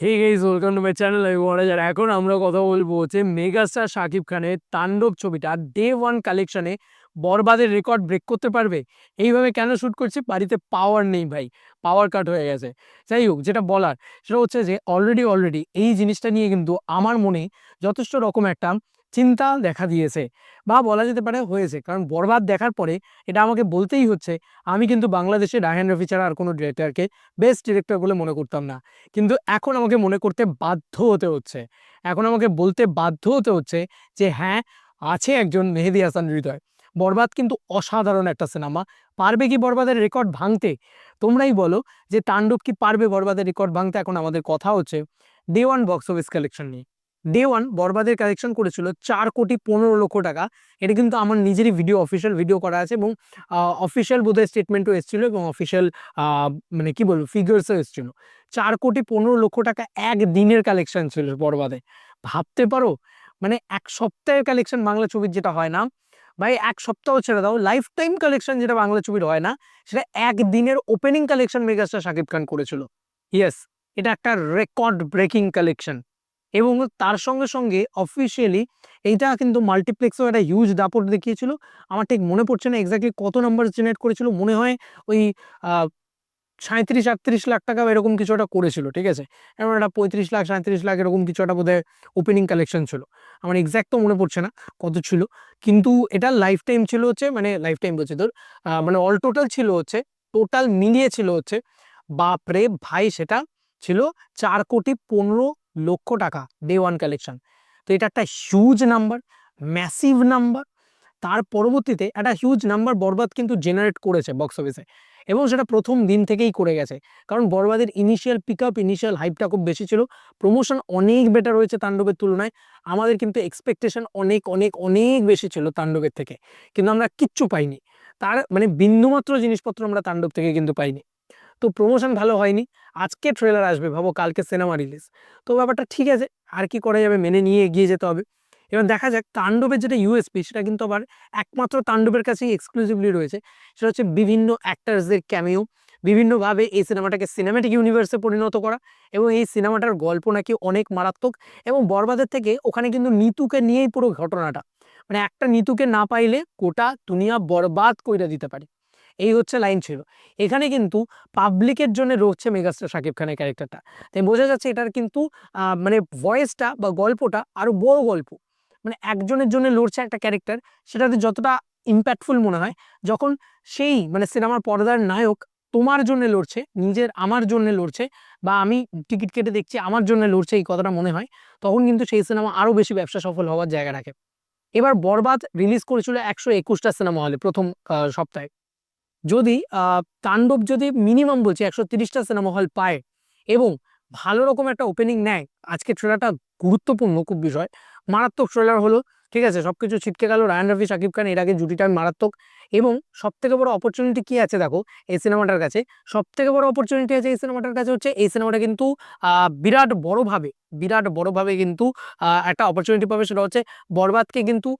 Hey guys welcome to my channel আমি যার এখন আমরা কথা বলব যে মেগাস্টার শাকিব খানের তাণ্ডব ছবিটা ডে ওয়ান কালেকশনে বরবাদের রেকর্ড ব্রেক করতে পারবে এইভাবে কেন শ্যুট করছে? বাড়িতে পাওয়ার নেই ভাই। পাওয়ার কাট হয়ে গেছে। যাই হোক যেটা বলার, সেটা হচ্ছে যে অলরেডি অলরেডি এই জিনিসটা নিয়ে কিন্তু আমার মনে যথেষ্ট রকম একটা চিন্তা দেখা দিয়েছে বা বলা যেতে পারে হয়েছে। কারণ বরবাদ দেখার পরে এটা আমাকে বলতেই হচ্ছে, আমি কিন্তু বাংলাদেশে রায়হান রফি ছাড়া আর কোনো ডিরেক্টরকে বেস্ট ডিরেক্টর বলে মনে করতাম না। কিন্তু এখন আমাকে মনে করতে বাধ্য হতে হচ্ছে। এখন আমাকে বলতে বাধ্য হতে হচ্ছে যে হ্যাঁ আছে একজন মেহেদি হাসান হৃদয়। বরবাদ কিন্তু অসাধারণ একটা সিনেমা। পারবে কি বরবাদের রেকর্ড ভাঙতে? তোমরাই বলো যে, তাণ্ডব কি পারবে বরবাদের রেকর্ড ভাঙতে? এখন আমাদের কথা হচ্ছে day one box office collection নিয়ে। ডে ওয়ান বরবাদের কালেকশন করেছিল চার কোটি পনেরো লক্ষ টাকা। এটা কিন্তু আমার নিজেরই ভিডিও অফিসিয়াল ভিডিও করা আছে এবং অফিসিয়াল বোধহয় স্টেটমেন্টও এসেছিল এবং অফিসিয়াল মানে কি বলব ফিগার্সও এসেছিল। চার কোটি পনেরো লক্ষ টাকা এক দিনের কালেকশন ছিল বরবাদে। ভাবতে পারো? মানে এক সপ্তাহের কালেকশন বাংলা ছবির যেটা হয় না, ভাই এক সপ্তাহ ছেড়ে দাও লাইফ টাইম কালেকশন যেটা বাংলা ছবির হয় না, সেটা এক দিনের opening collection megastar Shakib Khan করেছিল। ইয়েস এটা একটা রেকর্ড ব্রেকিং কালেকশন এবং তার সঙ্গে সঙ্গে অফিসিয়ালি এইটা কিন্তু মাল্টিপ্লেক্সও একটা হিউজ দাপট দেখিয়েছিল। আমার ঠিক মনে পড়ছে না এক্স্যাক্টলি কত নাম্বার জেনারেট করেছিল। মনে হয় ওই সাঁত্রিশ আটত্রিশ লাখ টাকা এরকম কিছু একটা করেছিল, ঠিক আছে? এমন একটা পঁয়ত্রিশ লাখ সাঁত্রিশ লাখ এরকম কিছু একটা বোধহয় ওপেনিং কালেকশন ছিল। আমার এক্স্যাক্ট তো মনে পড়ছে না কত ছিল। কিন্তু এটা লাইফ টাইম ছিল হচ্ছে মানে লাইফ টাইম বলছে তোর মানে অল টোটাল ছিল হচ্ছে টোটাল মিলিয়ে ছিল হচ্ছে, বাপরে ভাই সেটা ছিল চার কোটি পনেরো লক্ষ টাকা ডে ওয়ান কালেকশন তো এটা একটা হিউজ নাম্বার ম্যাসিভ নাম্বার তার পরবর্তীতে একটা হিউজ নাম্বার বরবাদ কিন্তু জেনারেট করেছে বক্স অফিসে এবং সেটা প্রথম দিন থেকেই করে গেছে। কারণ বরবাদের ইনিশিয়াল পিক আপ ইনিশিয়াল হাইপটা খুব বেশি ছিল। প্রমোশন অনেক বেটার হয়েছে তাণ্ডবের তুলনায়। আমাদের কিন্তু এক্সপেকটেশন অনেক অনেক অনেক বেশি ছিল তাণ্ডবের থেকে। কিন্তু আমরা কিচ্ছু পাইনি। তার মানে বিন্দুমাত্র জিনিসপত্র আমরা তাণ্ডব থেকে কিন্তু পাইনি। তো প্রমোশন ভালো হয়নি। আজকে ট্রেলার আসবে, ভাবো কালকে সিনেমা রিলিজ তো ব্যাপারটা ঠিক আছে, আর কি করা যাবে মেনে নিয়ে এগিয়ে যেতে হবে। এবার দেখা যাক, তাণ্ডবের যেটা ইউএসপি সেটা কিন্তু আবার একমাত্র তাণ্ডবের কাছেই এক্সক্লুসিভলি রয়েছে। সেটা হচ্ছে বিভিন্ন অ্যাক্টার্সদের ক্যামিও বিভিন্নভাবে এই সিনেমাটাকে সিনেমাটিক ইউনিভার্সে পরিণত করা এবং এই সিনেমাটার গল্প নাকি অনেক মারাত্মক এবং বরবাদের থেকে ওখানে কিন্তু নিতুকে নিয়েই পুরো ঘটনাটা। মানে একটা নিতুকে না পাইলে গোটা দুনিয়া বরবাদ কইরা দিতে পারে। এই হচ্ছে লাইন ছিল। এখানে কিন্তু পাবলিকের জন্য রয়েছে মেগাস্টার শাকিব খানের ক্যারেক্টারটা। তাই বোঝা যাচ্ছে এটার কিন্তু মানে ভয়েসটা বা গল্পটা আরও বড় গল্প। মানে একজনের জন্য লড়ছে একটা ক্যারেক্টার, সেটাতে যতটা ইম্প্যাক্টফুল মনে হয়, যখন সেই মানে সিনেমার পর্দার নায়ক তোমার জন্য লড়ছে, নিজের আমার জন্য লড়ছে, বা আমি টিকিট কেটে দেখছি আমার জন্য লড়ছে, এই কথাটা মনে হয়, তখন কিন্তু সেই সিনেমা আরও বেশি ব্যবসা সফল হওয়ার জায়গা রাখে। এবার বরবাদ রিলিজ করেছিল একশো একুশটা সিনেমা হলে প্রথম সপ্তাহে। যদি তাণ্ডব যদি মিনিমাম বলছে, একশো তিরিশটা সিনেমা হল পায় এবং ভালো রকম একটা ওপেনিং নেয়, আজকে ট্রেলারটা গুরুত্বপূর্ণ খুব বিষয়। মারাত্মক ট্রেলার হলো ঠিক আছে? সব কিছু ছিটকে গেল। রায়ান রফি শাকিব খান এর আগে জুটিটা মারাত্মক এবং সব থেকে বড় অপরচুনিটি কি আছে দেখো? এই সিনেমাটার কাছে। সব থেকে বড় অপরচুনিটি আছে এই সিনেমাটার কাছে হচ্ছে এই সিনেমাটা কিন্তু বিরাট বড়ভাবে বিরাট বড়ভাবে কিন্তু একটা অপরচুনিটি পাবে। সেটা হচ্ছে বরবাদকে কিন্তু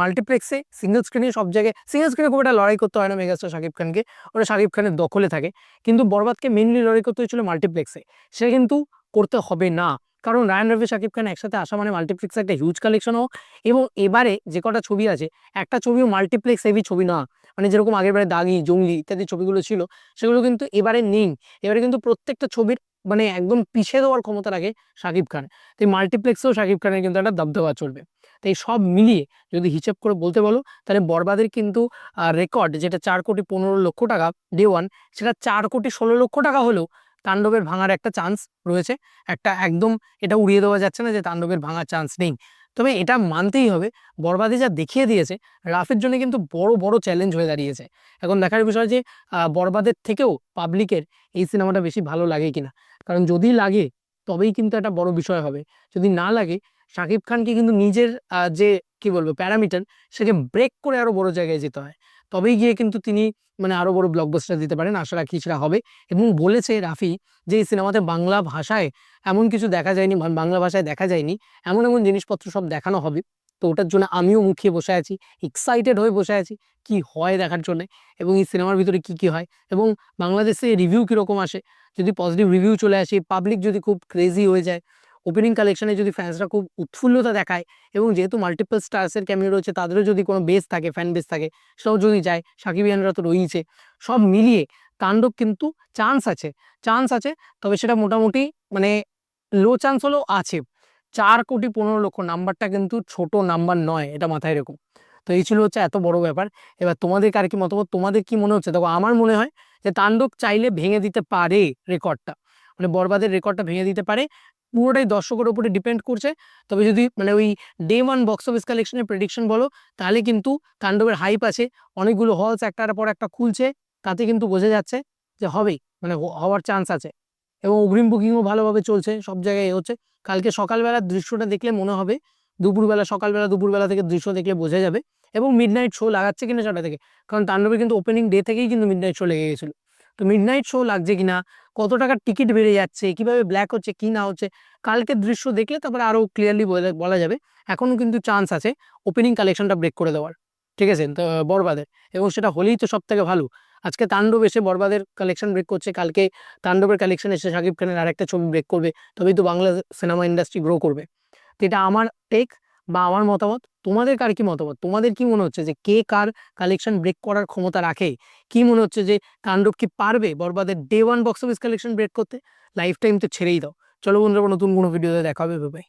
মাল্টিপ্লেক্সে সিঙ্গেল স্ক্রিনে সব জায়গায় সিঙ্গেল স্ক্রিনে খুব একটা লড়াই করতে হয় না মেগাস্টার শাকিব খানকে। ওটা শাকিব খানের দখলে থাকে। কিন্তু বরবাদকে মেনলি লড়াই করতে হয়েছিল মাল্টিপ্লেক্সে সে কিন্তু করতে হবে না। কারণ রায়ান রবি শাকিব খান একসাথে আসা মানে মাল্টিপ্লেক্সে একটা হিউজ কালেকশন কালেকশনও এবং এবারে যে কটা ছবি আছে, একটা ছবিও মাল্টিপ্লেক্স হেভি ছবি না। মানে যেরকম আগের বারে দাগি, জঙ্গলি ইত্যাদি ছবিগুলো ছিল, সেগুলো কিন্তু এবারে নেই। এবারে কিন্তু প্রত্যেকটা ছবির মানে একদম পিছিয়ে দেওয়ার ক্ষমতা রাখে শাকিব খান তো এই মাল্টিপ্লেক্সেও শাকিব খানের কিন্তু একটা দবদবা চলবে। তো এই সব মিলিয়ে যদি হিসেব করে বলতে বলো, তাহলে বরবাদের কিন্তু রেকর্ড যেটা চার কোটি পনেরো লক্ষ টাকা ডে ওয়ান সেটা চার কোটি ষোলো লক্ষ টাকা হলেও তাণ্ডবের ভাঙার একটা চান্স রয়েছে। একটা একদম এটা উড়িয়ে দেওয়া যাচ্ছে না যে তাণ্ডবের ভাঙার চান্স নেই। তবে এটা মানতেই হবে, বরবাদে যা দেখিয়ে দিয়েছে, রাফের জন্য কিন্তু বড় বড় চ্যালেঞ্জ হয়ে দাঁড়িয়েছে। এখন দেখার বিষয় যে বরবাদের থেকেও পাবলিকের এই সিনেমাটা বেশি ভালো লাগে কিনা। কারণ যদি লাগে, তবেই কিন্তু একটা বড় বিষয় হবে। যদি না লাগে, শাকিব খানকে কিন্তু নিজের যে, কি বলব, প্যারামিটার, সেকে ব্রেক করে আরও বড় জায়গায় যেতে হয়। তবেই গিয়ে কিন্তু তিনি মানে আরও বড় ব্লকবাস্টার দিতে পারেন, আশা রাখি সেটা হবে। এবং বলেছে রাফি যে, এই সিনেমাতে বাংলা ভাষায় এমন কিছু দেখা যায়নি বাংলা ভাষায় দেখা যায়নি, এমন এমন জিনিসপত্র সব দেখানো হবে। তো ওটার জন্য আমিও মুখিয়ে বসে আছি এক্সাইটেড হয়ে বসে আছি, কি হয় দেখার জন্য এবং এই সিনেমার ভিতরে কি কি হয় এবং বাংলাদেশে রিভিউ কীরকম আসে। যদি পজিটিভ রিভিউ চলে আসে পাবলিক যদি খুব ক্রেজি হয়ে যায় ওপেনিং কালেকশনে যদি ফ্যান্সরা খুব উৎফুল্লতা দেখায় এবং যেহেতু মাল্টিপল স্টার্সের ক্যামিও রয়েছে, তাদেরও যদি কোনো বেস থাকে ফ্যান বেস থাকে, সেটাও যদি যায় সাকিবিয়ানরা তো রয়েছে সব মিলিয়ে তাণ্ডব কিন্তু চান্স আছে চান্স আছে, তবে সেটা মোটামুটি মানে লো চান্স হলেও আছে। চার কোটি পনেরো লক্ষ নাম্বারটা কিন্তু ছোট নাম্বার নয়, এটা মাথায় রেখো। তো এই ছিল হচ্ছে এত বড় ব্যাপার। এবার তোমাদের কার কি মতামত, তোমাদের কি মনে হচ্ছে? দেখো, আমার মনে হয় যে তাণ্ডব চাইলে ভেঙে দিতে পারে রেকর্ডটা মানে বরবাদের রেকর্ডটা ভেঙে দিতে পারে পুরোটাই দর্শকের উপরে ডিপেন্ড করছে। তবে যদি মানে ওই ডে ওয়ান বক্স অফিস কালেকশনের প্রেডিকশন বলো, তাহলে কিন্তু তাণ্ডবের হাইপ আছে। অনেকগুলো হলস একটার পর একটা খুলছে, তাতে কিন্তু বোঝা যাচ্ছে যে হবেই মানে হওয়ার চান্স আছে। এবং অগ্রিম বুকিংও ভালোভাবে চলছে, সব জায়গায় হচ্ছে। কালকে সকালবেলার দৃশ্যটা দেখলে মনে হবে, দুপুরবেলা, সকালবেলা, দুপুরবেলা থেকে দৃশ্য দেখলে বোঝা যাবে। এবং মিড নাইট শো লাগাচ্ছে কিনা সেটা থেকে কারণ তাণ্ডবের কিন্তু ওপেনিং ডে থেকেই কিন্তু মিড নাইট শো লেগে গেছিল। তো মিড নাইট শো লাগছে কিনা কত টাকার টিকিট বেড়ে যাচ্ছে, কীভাবে ব্ল্যাক হচ্ছে, কি না হচ্ছে, কালকের দৃশ্য দেখলে তারপরে আরও ক্লিয়ারলি বলা যাবে। এখনও কিন্তু চান্স আছে ওপেনিং কালেকশনটা ব্রেক করে দেওয়ার, ঠিক আছে? বরবাদের। এবং সেটা হলেই তো সব থেকে ভালো। আজকে তাণ্ডব এসে বরবাদের কালেকশন ব্রেক করছে, কালকে তাণ্ডবের কালেকশন এসে শাকিব খানের আরেকটা ছবি ব্রেক করবে, তবেই তো বাংলা সিনেমা ইন্ডাস্ট্রি গ্রো করবে। তো এটা আমার টেক বা আমার মতামত? তোমাদের কার কি মতামত? তোমাদের কি মনে হচ্ছে যে কে কার কালেকশন ব্রেক করার ক্ষমতা রাখে? কি মনে হচ্ছে যে তাণ্ডব কি পারবে বরবাদের day one box office collection break করতে? লাইফ টাইম তো ছেড়েই দাও। চলো বন্ধুরা, নতুন কোনো ভিডিওতে দেখা হবে। ভাই